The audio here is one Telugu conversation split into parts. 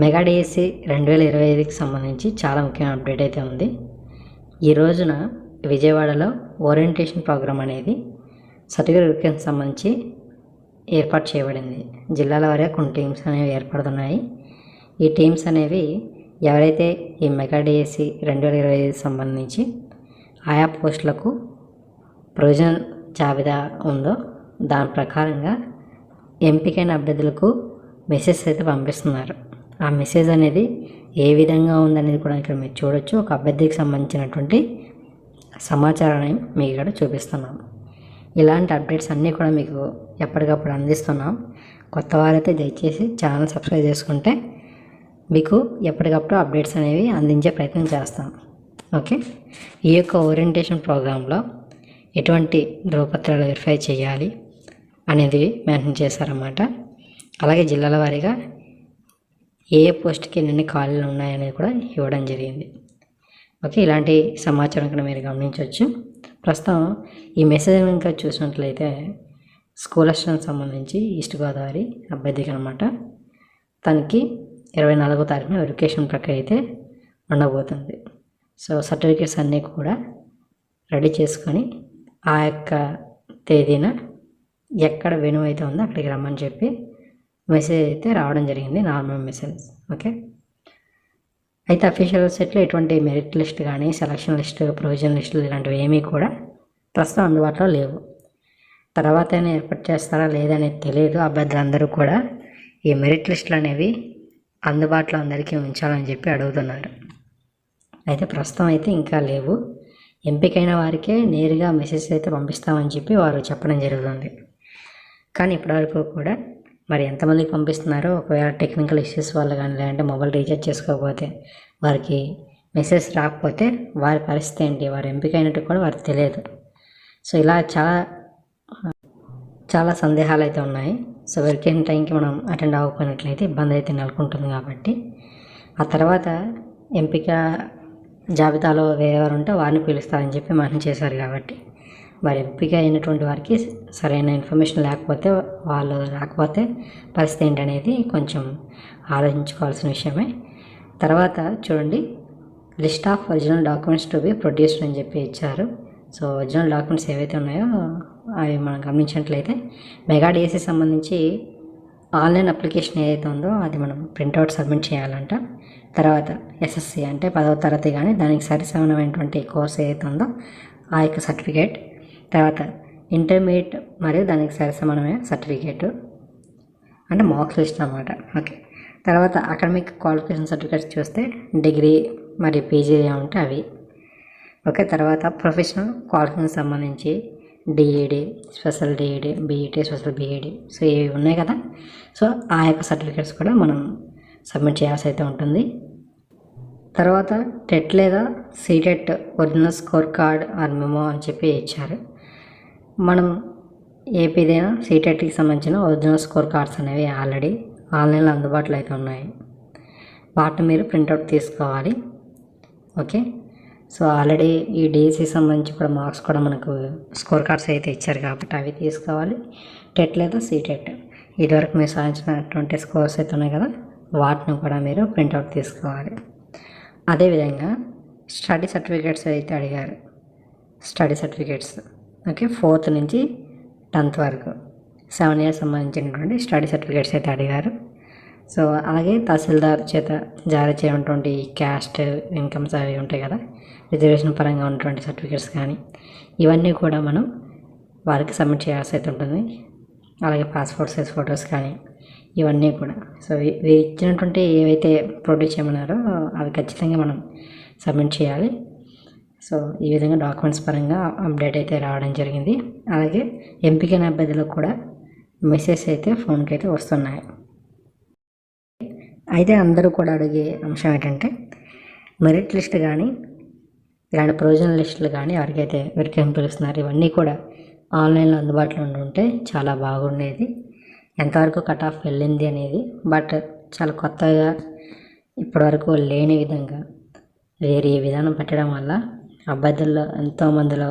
మెగా డిఎస్సి రెండు వేల ఇరవై ఐదుకి సంబంధించి చాలా ముఖ్యమైన అప్డేట్ అయితే ఉంది. ఈ రోజున విజయవాడలో ఓరియంటేషన్ ప్రోగ్రామ్ అనేది సర్టిఫికేట్ వెరిఫికేషన్ సంబంధించి ఏర్పాటు చేయబడింది. జిల్లాల వారే కొన్ని టీమ్స్ అనేవి ఏర్పడుతున్నాయి. ఈ టీమ్స్ అనేవి ఎవరైతే ఈ మెగా డిఎస్సి రెండు వేల ఇరవై ఐదుకి సంబంధించి ఆయా పోస్టులకు ప్రొవిజనల్ జాబితా ఉందో దాని ప్రకారంగా ఎంపికైన అభ్యర్థులకు మెసేజ్ అయితే పంపిస్తున్నారు. ఆ మెసేజ్ అనేది ఏ విధంగా ఉందనేది కూడా ఇక్కడ మీరు చూడొచ్చు. ఒక అభ్యర్థికి సంబంధించినటువంటి సమాచారాన్ని మీకు ఇక్కడ చూపిస్తున్నాం. ఇలాంటి అప్డేట్స్ అన్నీ కూడా మీకు ఎప్పటికప్పుడు అందిస్తున్నాం. కొత్త వారైతే దయచేసి ఛానల్ సబ్స్క్రైబ్ చేసుకుంటే మీకు ఎప్పటికప్పుడు అప్డేట్స్ అనేవి అందించే ప్రయత్నం చేస్తాం. ఓకే? ఈ యొక్క ఓరియంటేషన్ ప్రోగ్రాంలో ఎటువంటి ధ్రువపత్రాలు వెరిఫై చేయాలి అనేది మెన్షన్ చేశారన్నమాట. అలాగే జిల్లాల వారీగా ఏ ఏ పోస్ట్కి ఎన్ని ఖాళీలు ఉన్నాయనేది కూడా ఇవ్వడం జరిగింది. ఓకే ఇలాంటి సమాచారం కూడా మీరు గమనించవచ్చు ప్రస్తుతం ఈ మెసేజ్ కనుక చూసినట్లయితే స్కూల్ సంబంధించి ఈస్ట్ గోదావరి అభ్యర్థికి అనమాట తనకి ఇరవై నాలుగో తారీఖున వెరిఫికేషన్ ప్రక్రియ అయితే ఉండబోతుంది. సో సర్టిఫికేట్స్ అన్నీ కూడా రెడీ చేసుకొని ఆ యొక్క తేదీన ఎక్కడ వెనువు అయితే ఉందో అక్కడికి రమ్మని చెప్పి మెసేజ్ అయితే రావడం జరిగింది నార్మల్ మెసేజ్ ఓకే అయితే అఫీషియల్ వెబ్సైట్లో ఎటువంటి మెరిట్ లిస్ట్ కానీ సెలక్షన్ లిస్ట్ ప్రొవిజన్ లిస్టులు ఇలాంటివి ఏమీ కూడా ప్రస్తుతం అందుబాటులో లేవు. తర్వాత అయినా ఏర్పాటు చేస్తారా లేదనేది తెలియదు. అభ్యర్థులందరూ కూడా ఈ మెరిట్ లిస్టులు అనేవి అందుబాటులో అందరికీ ఉంచాలని చెప్పి అడుగుతున్నారు. అయితే ప్రస్తుతం అయితే ఇంకా లేవు. ఎంపికైన వారికే నేరుగా మెసేజ్ అయితే పంపిస్తామని చెప్పి వారు చెప్పడం జరుగుతుంది. కానీ ఇప్పటివరకు కూడా మరి ఎంతమందికి పంపిస్తున్నారో ఒకవేళ టెక్నికల్ ఇష్యూస్ వల్ల కానీ లేదంటే మొబైల్ రీఛార్జ్ చేసుకోకపోతే వారికి మెసేజ్ రాకపోతే వారి పరిస్థితి ఏంటి? వారు ఎంపిక అయినట్టు కూడా వారికి తెలియదు. సో ఇలా చాలా చాలా సందేహాలు అయితే ఉన్నాయి. సో వెరికేషన్ టైంకి మనం అటెండ్ అవ్వకపోయినట్లయితే ఇబ్బంది అయితే నెలకొంటుంది కాబట్టి. ఆ తర్వాత ఎంపిక జాబితాలో వేరేవారు ఉంటే వారిని పిలుస్తారని చెప్పి మనం చేశారు కాబట్టి. వారి ఎంపిక అయినటువంటి వారికి సరైన ఇన్ఫర్మేషన్ లేకపోతే వాళ్ళు రాకపోతే పరిస్థితి ఏంటనేది కొంచెం ఆలోచించుకోవాల్సిన విషయమే. తర్వాత చూడండి list of original documents to be produced అని చెప్పి ఇచ్చారు. సో ఒరిజినల్ డాక్యుమెంట్స్ ఏవైతే ఉన్నాయో అవి మనం గమనించినట్లయితే మెగా డిఎస్సి సంబంధించి ఆన్లైన్ అప్లికేషన్ ఏదైతే ఉందో అది మనం ప్రింట్అవుట్ సబ్మిట్ చేయాలంట. తర్వాత ఎస్ఎస్సి అంటే పదవ తరగతి కానీ దానికి సరిసమానమైనటువంటి కోర్స్ ఏదైతే ఉందో ఆ యొక్క సర్టిఫికేట్ తర్వాత ఇంటర్మీడియట్ మరియు దానికి సరిసమానమైన సర్టిఫికేట్ అంటే మార్క్స్ లిస్ట్ అనమాట ఓకే. తర్వాత అకాడమిక్ క్వాలిఫికేషన్ సర్టిఫికేట్స్ చూస్తే డిగ్రీ మరియు పీజీ ఉంటే అవి. ఓకే. తర్వాత ప్రొఫెషనల్ క్వాలిఫికేషన్ సంబంధించి DEd special DEd BEd special BEd. So ఇవి ఉన్నాయి కదా. సో ఆ యొక్క సర్టిఫికేట్స్ కూడా మనం సబ్మిట్ చేయాల్సి అయితే ఉంటుంది. తర్వాత టెట్ లేదా CTET original score card or memo అని చెప్పి ఇచ్చారు. మనం ఏపీదైనా సీటెట్కి సంబంధించిన ఒరిజినల్ స్కోర్ కార్డ్స్ అనేవి ఆల్రెడీ ఆన్లైన్లో అందుబాటులో అయితే ఉన్నాయి. వాటిని మీరు ప్రింట్అవుట్ తీసుకోవాలి. ఓకే? సో ఆల్రెడీ ఈ డిఎస్సి సంబంధించి కూడా మార్క్స్ కూడా మనకు స్కోర్ కార్డ్స్ అయితే ఇచ్చారు కాబట్టి అవి తీసుకోవాలి. టెట్ లేదా సీటెట్. ఇదివరకు మీరు సాధించినటువంటి స్కోర్స్ అయితే ఉన్నాయి కదా వాటిని కూడా మీరు ప్రింట్అవుట్ తీసుకోవాలి. అదేవిధంగా స్టడీ సర్టిఫికేట్స్ అయితే అడిగారు. Study certificates. ఓకే ఫోర్త్ నుంచి టెన్త్ వరకు. సెవెన్ ఇయర్స్ సంబంధించినటువంటి స్టడీ సర్టిఫికేట్స్ అయితే అడిగారు. సో అలాగే తహసీల్దార్ చేత జారీ చేయనటువంటి క్యాస్ట్ ఇన్కమ్స్ అవి ఉంటాయి కదా రిజర్వేషన్ పరంగా ఉన్నటువంటి సర్టిఫికేట్స్ కానీ ఇవన్నీ కూడా మనం వారికి సబ్మిట్ చేయాల్సి అయితే ఉంటుంది. అలాగే పాస్పోర్ట్ సైజ్ ఫొటోస్ కానీ ఇవన్నీ కూడా. సో ఇచ్చినటువంటి ఏవైతే ప్రొడ్యూస్ చేయమన్నారో అవి ఖచ్చితంగా మనం సబ్మిట్ చేయాలి. సో ఈ విధంగా డాక్యుమెంట్స్ పరంగా అప్డేట్ అయితే రావడం జరిగింది. అలాగే ఎంపికైన అభ్యర్థులకు కూడా మెసేజ్ అయితే ఫోన్కి అయితే వస్తున్నాయి. అయితే అందరూ కూడా అడిగే అంశం ఏంటంటే మెరిట్ లిస్ట్ కానీ ఇలాంటి ప్రొవిజనల్ లిస్టులు కానీ ఎవరికైతే ఎవరికైనా పిలుస్తున్నారు ఇవన్నీ కూడా ఆన్లైన్లో అందుబాటులో ఉండి ఉంటే చాలా బాగుండేది. ఎంతవరకు కట్ ఆఫ్ వెళ్ళింది అనేది బట్ చాలా కొత్తగా ఇప్పటివరకు లేని విధంగా వేరే విధానం పెట్టడం వల్ల అభ్యర్థుల్లో ఎంతోమందిలో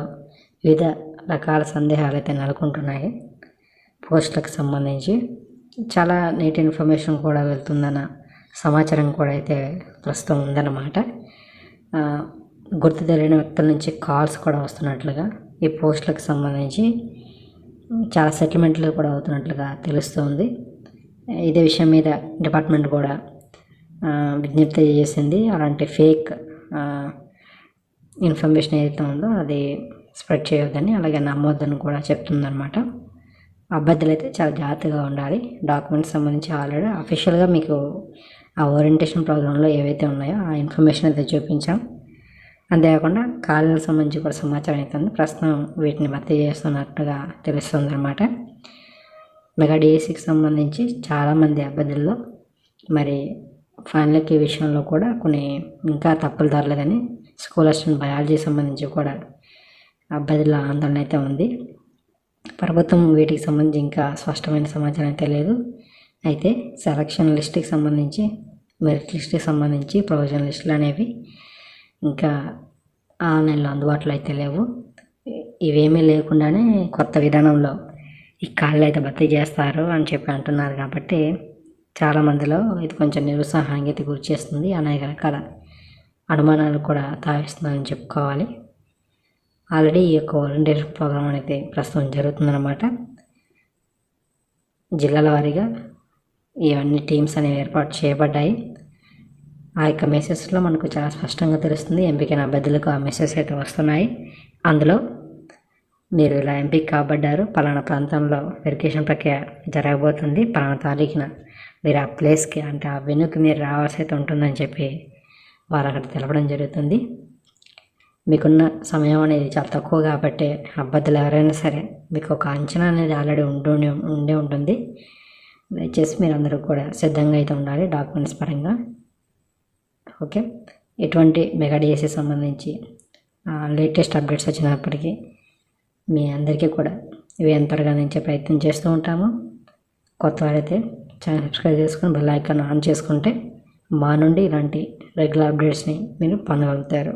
వివిధ రకాల సందేహాలు అయితే నెలకొంటున్నాయి. పోస్టులకు సంబంధించి చాలా నీట్ ఇన్ఫర్మేషన్ కూడా వెళ్తుందన్న సమాచారం కూడా అయితే ప్రస్తుతం ఉందన్నమాట. గుర్తు తెలియని వ్యక్తుల నుంచి కాల్స్ కూడా వస్తున్నట్లుగా ఈ పోస్టులకు సంబంధించి చాలా సెటిల్మెంట్లు కూడా అవుతున్నట్లుగా తెలుస్తుంది. ఇదే విషయం మీద డిపార్ట్మెంట్ కూడా విజ్ఞప్తి చేసింది. అలాంటి ఫేక్ ఇన్ఫర్మేషన్ ఏదైతే ఉందో అది స్ప్రెడ్ చేయొద్దని అలాగే నమ్మొద్దని కూడా చెప్తుందనమాట అభ్యర్థులు అయితే చాలా జాగ్రత్తగా ఉండాలి. డాక్యుమెంట్స్ సంబంధించి ఆల్రెడీ అఫీషియల్గా మీకు ఆ ఓరియంటేషన్ ప్రోగ్రాంలో ఏవైతే ఉన్నాయో ఆ ఇన్ఫర్మేషన్ అయితే చూపించాం. అంతేకాకుండా ఖాళీలకు సంబంధించి కూడా సమాచారం అయితే ఉంది ప్రస్తుతం వీటిని భర్తీ చేస్తున్నట్టుగా తెలుస్తుంది అనమాట మెగా డిఎస్సికి సంబంధించి చాలామంది అభ్యర్థుల్లో మరి ఫైనల్కి విషయంలో కూడా కొన్ని ఇంకా తప్పులు దొరలేదని స్కూల్ అసిస్టెంట్ బయాలజీ సంబంధించి కూడా అభ్యర్థుల ఆందోళన అయితే ఉంది. ప్రభుత్వం వీటికి సంబంధించి ఇంకా స్పష్టమైన సమాచారం అయితే లేదు. అయితే సెలక్షన్ లిస్ట్కి సంబంధించి మెరిట్ లిస్ట్కి సంబంధించి ప్రొవిజన్ లిస్టులు అనేవి ఇంకా ఆన్లైన్లో అందుబాటులో అయితే లేవు. ఇవేమీ లేకుండానే కొత్త విధానంలో ఈ కాళ్ళు అయితే భర్తీ చేస్తారు అని చెప్పి అంటున్నారు కాబట్టి చాలామందిలో ఇది కొంచెం నిరుత్సాహానికి గురి చేస్తుంది. అనేక రకాల అనుమానాలు కూడా తావిస్తుందని చెప్పుకోవాలి. ఆల్రెడీ ఈ యొక్క వాలంటీర్ ప్రోగ్రామ్ అనేది ప్రస్తుతం జరుగుతుందన్నమాట. జిల్లాల వారీగా ఇవన్నీ టీమ్స్ అనేవి ఏర్పాటు చేయబడ్డాయి. ఆ యొక్క మెసేజ్లో మనకు చాలా స్పష్టంగా తెలుస్తుంది ఎంపికైన అభ్యర్థులకు ఆ మెసేజ్ అయితే వస్తున్నాయి. అందులో మీరు ఇలా ఎంపిక కాబడ్డారు పలానా ప్రాంతంలో వెరిఫికేషన్ ప్రక్రియ జరగబోతుంది పలానా తారీఖున మీరు ఆ ప్లేస్కి అంటే ఆ వెనుక మీరు రావాల్సి అయితే ఉంటుందని చెప్పి వారు అక్కడ తెలపడం జరుగుతుంది. మీకున్న సమయం అనేది చాలా తక్కువ కాబట్టి అభ్యర్థులు ఎవరైనా సరే మీకు ఒక అంచనా అనేది ఆల్రెడీ ఉంటుండే ఉండే ఉంటుంది. దయచేసి మీరు అందరూ కూడా సిద్ధంగా అయితే ఉండాలి డాక్యుమెంట్స్ పరంగా. ఓకే? ఎటువంటి మెగా డిఎస్సి సంబంధించి లేటెస్ట్ అప్డేట్స్ వచ్చినప్పటికీ మీ అందరికీ కూడా ఇవి ఎంతగా అందించే ప్రయత్నం చేస్తూ ఉంటాము. కొత్త వారైతే ఛానల్ సబ్స్క్రైబ్ చేసుకొని బెల్ ఐకాన్ ఆన్ చేసుకుంటే మా నుండి ఇలాంటి రెగ్యులర్ అప్డేట్స్ని మీరు పొందగలుగుతారు.